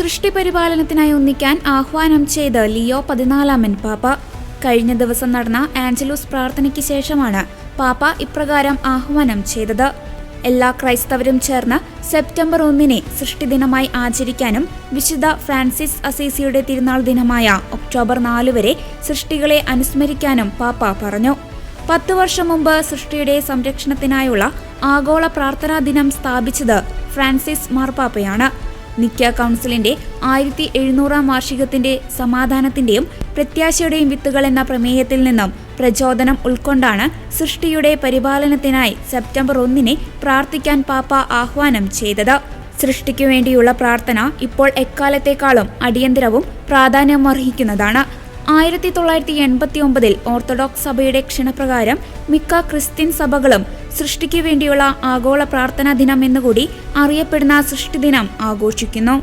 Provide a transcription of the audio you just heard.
സൃഷ്ടി പരിപാലനത്തിനായി ഒന്നിക്കാൻ ആഹ്വാനം ചെയ്ത് ലിയോ പതിനാലാമൻ പാപ്പ. കഴിഞ്ഞ ദിവസം നടന്ന ആഞ്ചലൂസ് പ്രാർത്ഥനയ്ക്ക് ശേഷമാണ് പാപ്പ ഇപ്രകാരം ആഹ്വാനം ചെയ്തത്. എല്ലാ ക്രൈസ്തവരും ചേർന്ന് സെപ്റ്റംബർ ഒന്നിനെ സൃഷ്ടിദിനമായി ആചരിക്കാനും വിശുദ്ധ ഫ്രാൻസിസ് അസീസിയുടെ തിരുനാൾ ദിനമായ ഒക്ടോബർ നാല് വരെ സൃഷ്ടികളെ അനുസ്മരിക്കാനും പാപ്പ പറഞ്ഞു. പത്തു വർഷം മുമ്പ് സൃഷ്ടിയുടെ സംരക്ഷണത്തിനായുള്ള ആഗോള പ്രാർത്ഥനാ ദിനം സ്ഥാപിച്ചത് ഫ്രാൻസിസ് മാർപ്പാപ്പയാണ്. നിക്ക കൗൺസിലിന്റെ ആയിരത്തി എഴുന്നൂറാം വാർഷികത്തിന്റെ സമാധാനത്തിന്റെയും പ്രത്യാശയുടെയും വിത്തുകൾ എന്ന പ്രമേയത്തിൽ നിന്നും പ്രചോദനം ഉൾക്കൊണ്ടാണ് സൃഷ്ടിയുടെ പരിപാലനത്തിനായി സെപ്റ്റംബർ ഒന്നിനെ പ്രാർത്ഥിക്കാൻ പാപ്പ ആഹ്വാനം ചെയ്തത്. സൃഷ്ടിക്കു വേണ്ടിയുള്ള പ്രാർത്ഥന ഇപ്പോൾ എക്കാലത്തേക്കാളും അടിയന്തരവും പ്രാധാന്യമർഹിക്കുന്നതാണ്. ആയിരത്തി തൊള്ളായിരത്തി എൺപത്തി ഒമ്പതിൽ ഓർത്തഡോക്സ് സഭയുടെ ക്ഷണപ്രകാരം മിക്ക ക്രിസ്ത്യൻ സഭകളും സൃഷ്ടിക്കു വേണ്ടിയുള്ള ആഗോള പ്രാർത്ഥനാ ദിനം എന്നുകൂടി അറിയപ്പെടുന്ന സൃഷ്ടിദിനം ആഘോഷിക്കുന്നു.